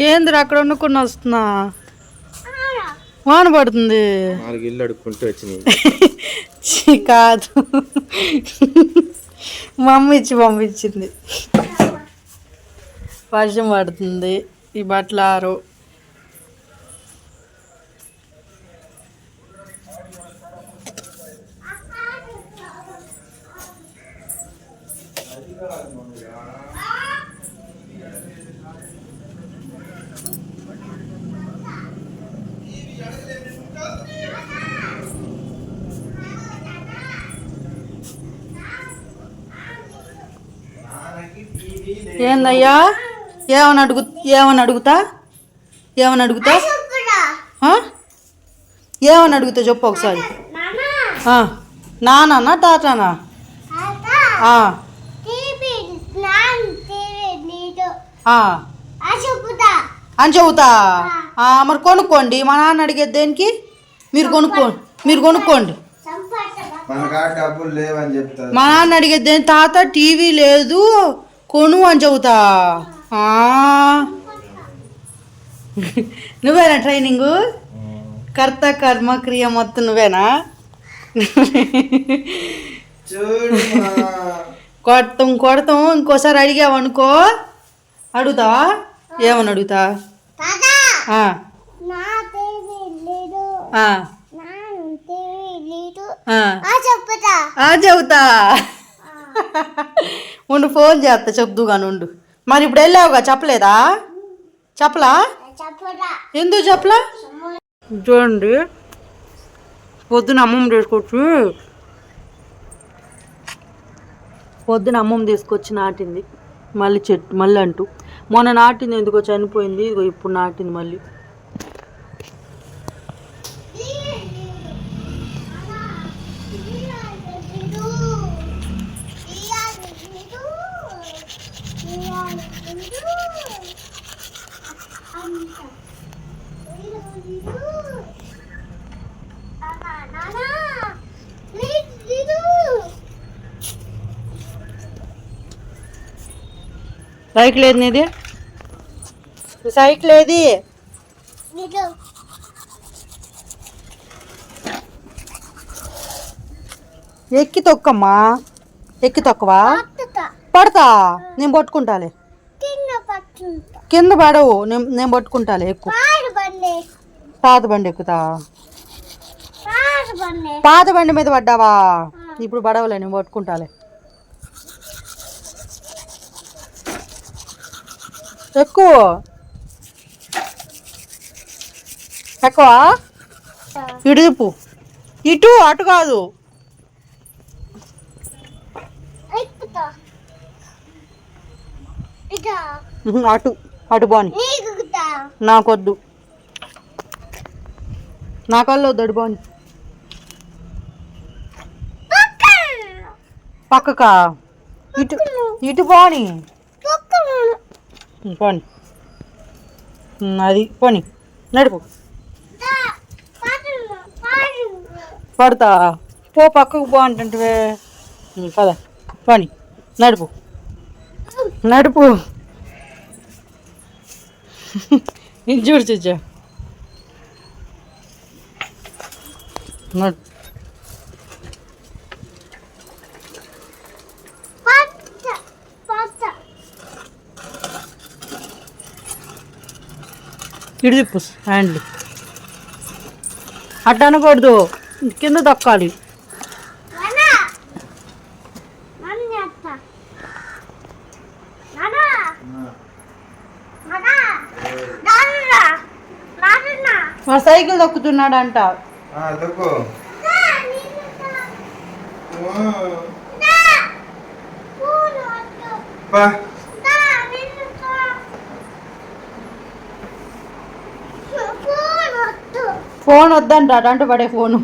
ఏందిరా అక్కడ వండుకుని వస్తున్నా? వాన పడుతుంది. నాలుగు ఇల్లు అడుక్కుంటూ వచ్చినాయి. కాదు. మా అమ్మ ఇచ్చి పంపించింది వర్షం పడుతుంది. ఈ బట్టలు ఆరు. ఏందయ్యా? ఏమని అడుగు ఏమని అడుగుతా? ఏమని అడుగుతా? ఏమని అడుగుతా చెప్పు ఒకసారి. నానా తాతానా? ఆ. ఆ. అని చెబుతా? ఆ, మరి కొనుక్కోండి. మా నాన్న అడిగేది దేనికి? మీరు కొనుక్కోండి మీరు కొనుక్కోండి. మా నాన్న అడిగేది దేని తాత టీవీ లేదు. కొను అని ఆ. నువ్వేనా ట్రైనింగు? కర్త కర్మ క్రియ మొత్తం నువ్వేనా? చూడు కొడతాం కొడతాం. ఇంకోసారి అడిగావనుకో అడుగుతావా ఏమని అడుగుతా? ఆ, ఆ, ఆ. ఆ, చెబుతా. ఉండు ఫోన్ చేస్తా చెప్దు కానీ ఉండు. మరి ఇప్పుడు వెళ్ళావుగా చెప్పలేదా? చెప్పలా? ఎందుకు చెప్పలా? చూడండి. పొద్దున అమ్మమ్మ తీసుకొచ్చి పొద్దున అమ్మమ్మ తీసుకొచ్చి నాటింది. మళ్ళీ చెట్టు మళ్ళీ అంటూ. మొన్న నాటింది ఎందుకో చనిపోయింది ఇదిగో ఇప్పుడు నాటింది మళ్ళీ. సైకిల్ ఏది నీది? సైకిల్ ఏది? ఎక్కి తొక్కమ్మా. ఎక్కి తొక్కవా? పడతా. నేను పట్టుకుంటాలే. కింద పడవు. నేను పట్టుకుంటాలే ఎక్కువ. పాత బండి ఎక్కుతా. పాత బండి మీద పడ్డావా? ఇప్పుడు పడవలే నేను పట్టుకుంటాలే. ఎక్కువ. ఎక్కువ? తిప్పు. ఇటు అటు కాదు. అటు అటు బాని నాకొద్దు. నా కళ్ళు వద్దు బాని పక్కకా? ఇటు ఇటు పోని పోని అది పోని నడుపు. పడతా? పో పక్కకు పో అంటుంటివే ఉమ్, పద. పోని నడుపు. నడుపు. ఇది చూడు చూచా నడు. ఇటు తిప్పు హ్యాండ్లు. అట్ట అనకూడదు కింద దక్కాలి మా సైకిల్ దొక్కుతున్నాడంట. దొక్కు. బా ఫోన్ వద్దంట అటు పడే ఫోను.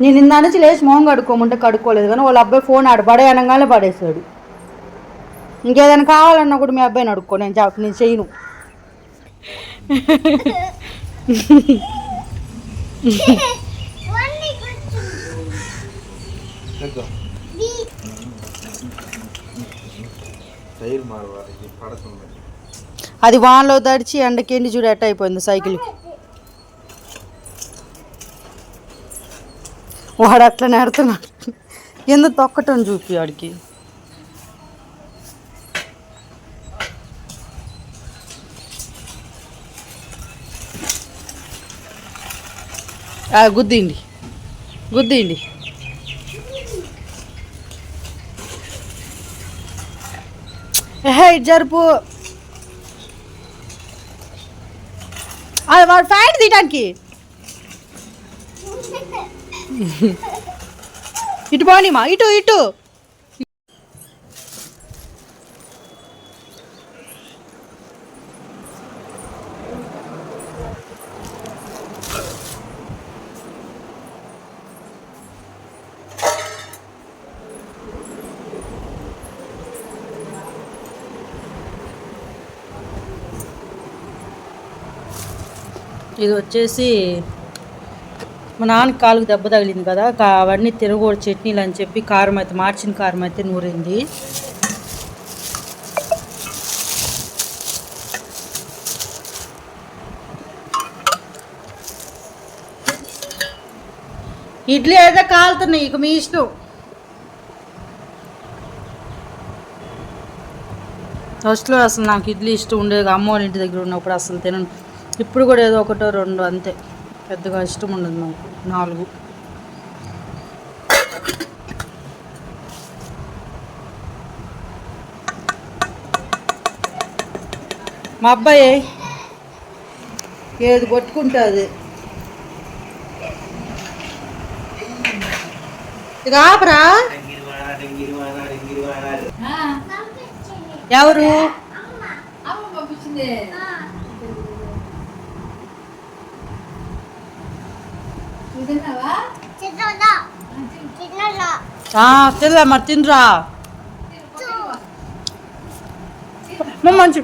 నేను నిన్న నుంచి లేచి మొహం కడుక్కోమంటే కడుక్కోలేదు కానీ వాళ్ళ అబ్బాయి ఫోన్ ఆడు పడే అనగానే పడేసాడు ఇంకేదైనా కావాలన్నా కూడా మీ అబ్బాయిని అడుక్కో నేను చెప్ప నేను చేయను దొక్కు టైర్ మారవాలి ఇది పడుతుంది అది వాన్లో తడిచి ఎండకెండి చూడు ఎట్ట అయిపోయింది సైకిల్. వాడు అట్లా నేడుతున్నాడు. ఎందుకు తొక్కటం చూపి వాడికి? గుద్దిండి. గుద్దిండి. ఇటు జరుపు. అది వాడు ఫ్యాంట్ తీయటానికి. ఇటు పోనీమా ఇటు ఇటు. ఇది వచ్చేసి మా నాన్న కాలుకు దెబ్బ తగిలింది కదా అవన్నీ తినకూడదు చట్నీలు అని చెప్పి కారం అయితే మార్చిన కారం అయితే నూరింది. ఇడ్లీ అయితే కాలుతున్నాయి ఇక మీ ఇష్టం. ఫస్ట్లో అసలు నాకు ఇడ్లీ ఇష్టం ఉండేది అమ్మ వాళ్ళ ఇంటి దగ్గర ఉన్నప్పుడు అసలు తినను. ఇప్పుడు కూడా ఏదో ఒకటో రెండు అంతే. పెద్దగా ఇష్టం ఉండదు నాకు నాలుగు. మా అబ్బాయి ఏది కొట్టుకుంటుంది ఇక ఆపరా. ఎవరు? తినలే మరి తినరా? మంచి.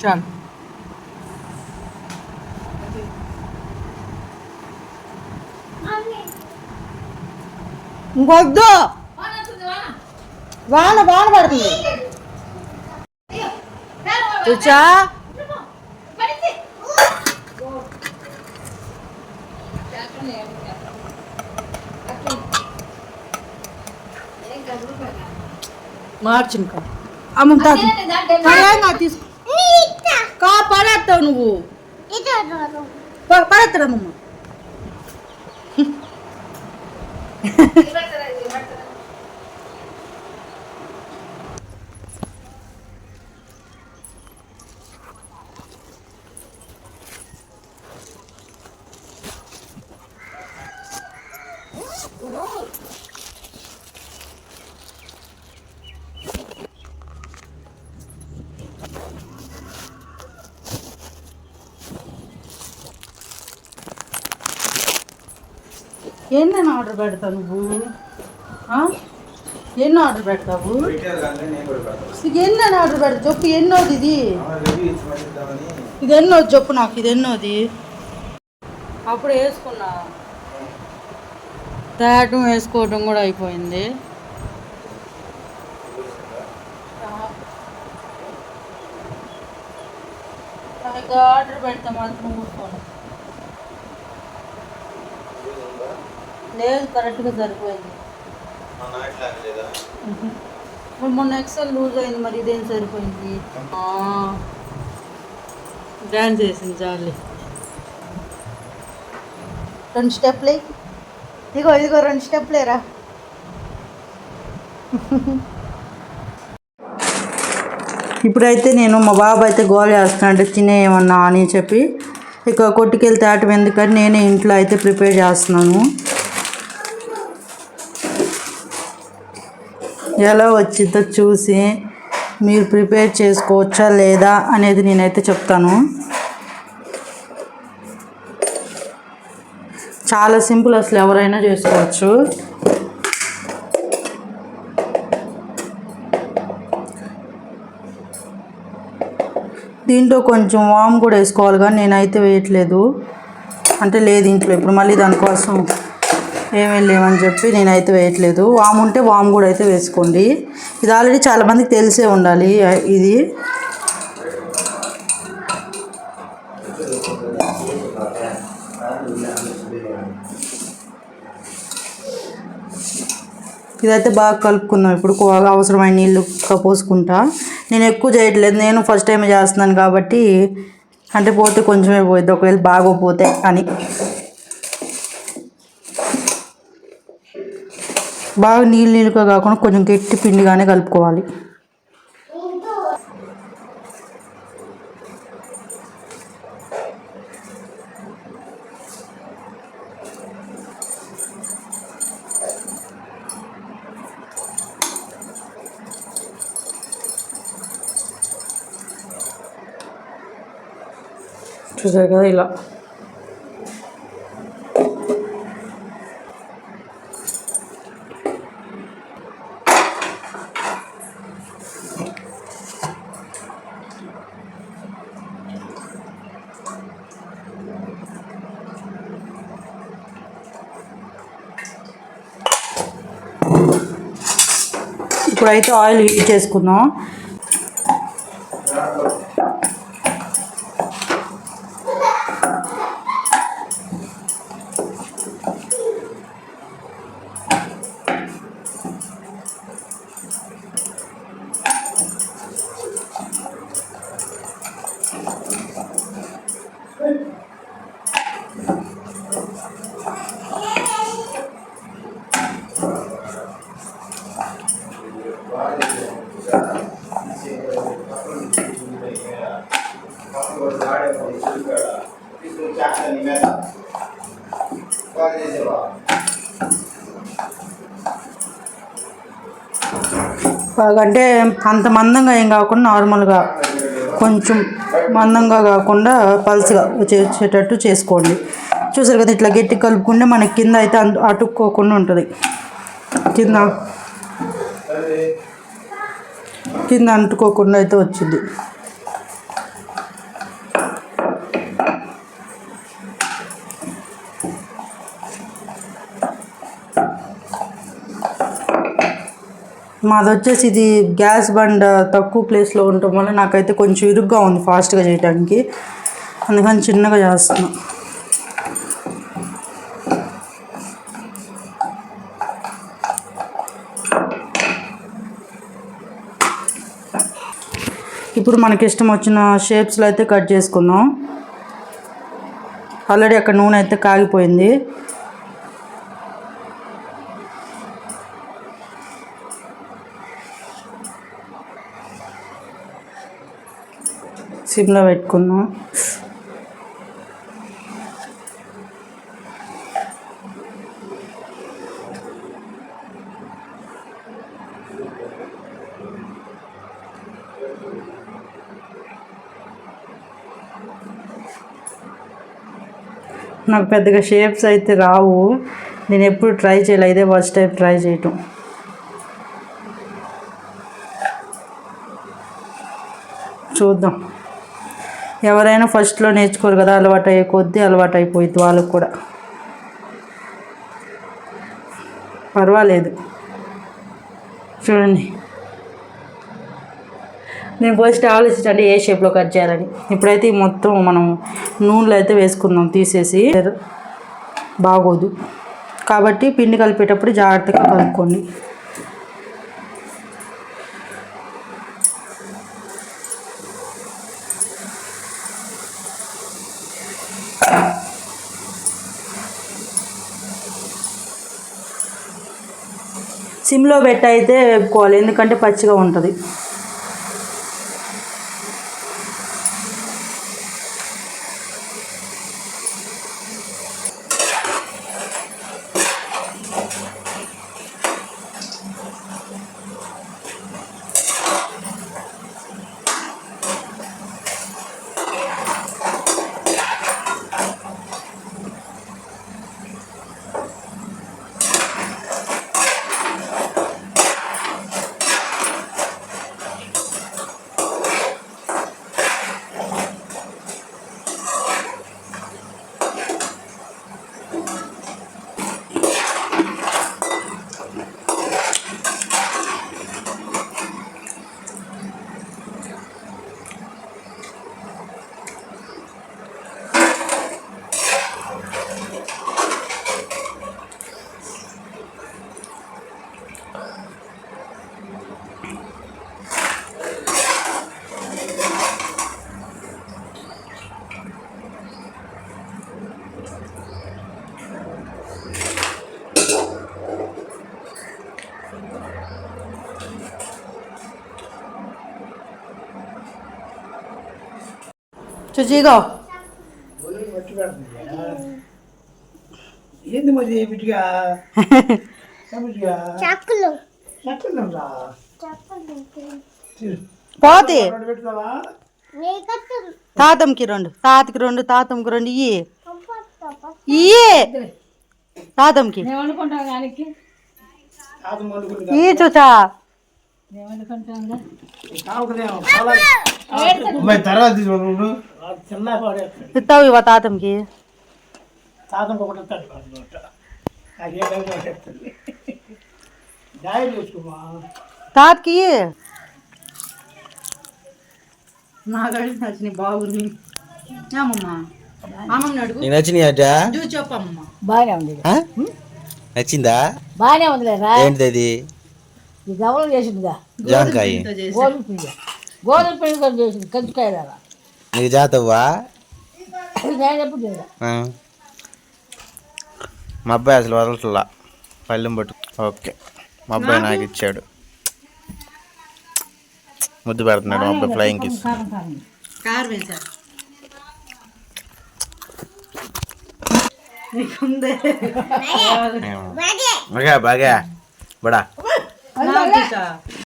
చాలు. ఇంకొద్దు. వాన వాన పడుతుంది. చూచా మార్చింది కా అమ్మ తీసుకో. కా పడేస్తావు నువ్వు? పడేస్తాడమ్మమ్మ ఆర్డర్ పెడతావు నువ్వు? ఎన్ని ఆర్డర్ పెడతావు? ఎంత అని ఆర్డర్ పెడతావు చెప్పు ఎన్నోది ఇది? ఇది ఎన్నోది చెప్పు నాకు ఇది ఎన్నోది అప్పుడు వేసుకున్నా. తేటం వేసుకోవటం కూడా అయిపోయింది. ఆర్డర్ పెడతా మాత్రం కూర్చోండి లేదు కరెక్ట్గా సరిపోయింది. ఇప్పుడు మొన్న ఎక్సెల్ లూజ్ అయింది మరి ఇదేం సరిపోయింది? డ్యాన్స్ చేసింది చాలే రెండు స్టెప్లే? ఇదిగో ఇదిగో రెండు స్టెప్లేరా ఇప్పుడైతే నేను మా బాబు అయితే గోల్ చేస్తున్నాడు తినేయమన్నా అని చెప్పి. ఇక కొట్టుకెళ్ళి తేటం ఎందుకని నేనే ఇంట్లో అయితే ప్రిపేర్ చేస్తున్నాను. ఎలా వచ్చిందో చూసి మీరు ప్రిపేర్ చేసుకోవచ్చా లేదా అనేది నేనైతే చెప్తాను. చాలా సింపుల్ అసలు ఎవరైనా చేసుకోవచ్చు. దీంట్లో కొంచెం వామ్ కూడా వేసుకోవాలి కానీ నేనైతే వేయట్లేదు. అంటే లేదు ఇంట్లో ఇప్పుడు మళ్ళీ దానికోసం ఏమీ లేవని చెప్పి నేనైతే వేయట్లేదు. వాము ఉంటే వాము కూడా అయితే వేసుకోండి. ఇది ఆల్రెడీ చాలామందికి తెలిసే ఉండాలి ఇది. ఇదైతే బాగా కలుపుకుందాం. ఇప్పుడు అవసరమైన నీళ్ళు క- పోసుకుంటా. నేను ఎక్కువ చేయట్లేదు. నేను ఫస్ట్ టైం చేస్తున్నాను కాబట్టి అంటే పోతే కొంచెమే పోయిద్ది. ఒకవేళ బాగోపోతే అని. బాగా నీళ్ళు నీళ్ళుగా కాకుండా కొంచెం గట్టి పిండిగానే కలుపుకోవాలి. చూసారు కదా ఇలా. ఇప్పుడైతే ఆయిల్ హీట్ చేసుకుందాం బాగా అంటే అంత మందంగా ఏం కాకుండా నార్మల్గా కొంచెం మందంగా కాకుండా పల్స్గా వచ్చేటట్టు చేసుకోండి. చూసారు కదా ఇట్లా గట్టి కలుపుకుంటే మనకి కింద అయితే అంటు అతుక్కోకుండా ఉంటుంది. కింద కింద అంటుకోకుండా అయితే వచ్చింది. మాది వచ్చేసి ఇది గ్యాస్ బండ తక్కువ ప్లేస్లో ఉండటం వల్ల నాకైతే కొంచెం ఇరుగ్గా ఉంది ఫాస్ట్గా చేయడానికి అందుకని చిన్నగా చేస్తున్నా. ఇప్పుడు మనకి ఇష్టం వచ్చిన షేప్స్లో అయితే కట్ చేసుకుందాం. ఆల్రెడీ అక్కడ నూనె అయితే కాగిపోయింది. సిమ్లో పెట్టుకుందాం నాకు పెద్దగా షేప్స్ అయితే రావు. నేను ఎప్పుడు ట్రై చేయలే. ఇదే ఫస్ట్ టైం ట్రై చేయటం. చూద్దాం. ఎవరైనా ఫస్ట్లో నేర్చుకోరు కదా అలవాటు అయ్యే కొద్దీ అలవాటు అయిపోయింది వాళ్ళకు కూడా. పర్వాలేదు. చూడండి. నేను ఫస్ట్ ఆలోచించండి ఏ షేప్లో కట్ చేయాలని. ఇప్పుడైతే మొత్తం మనం నూనెలో అయితే వేసుకుందాం తీసేసి. బాగోదు. కాబట్టి పిండి కలిపేటప్పుడు జాగ్రత్తగా కలుపుకోండి. సిమ్లో పెట్టి అయితే వేపుకోవాలి ఎందుకంటే పచ్చిగా ఉంటుంది. చుచిగో ఏంది మరి బిడ్డగా చెప్తుందా పోతే. తాతంకి రెండు. తాతకి రెండు తాతంకి రెండు ఇయ్యి. ఇయ్యి. తాతంకి ఈ చూచా. ఇస్తావు ఇవ్వ తాతంకి ఒకటి తాతకి. బాగుంది. ఏమమ్మా? ఉంది? నచ్చిందా? బాగానే ఉందిలేరా ఏంటిది అది? ఈ గవలం చేసిందిగా. జాంకాయ. గోధుమ పిండి. గోధుమ పిండి కూడా చేసింది. కంచుకాయ లాగా నీకు జాతవ్వా? నేను ఎప్పుడు. మా అబ్బాయి అసలు వదలట్లా. పళ్ళెం పట్టు. ఓకే. మా అబ్బాయి నాకు ఇచ్చాడు. ముద్దు పెడుతున్నాడు మా అబ్బాయి ఫ్లయింగ్ కిస్ కారు బాగా బాగా. బడా. 나한테 자.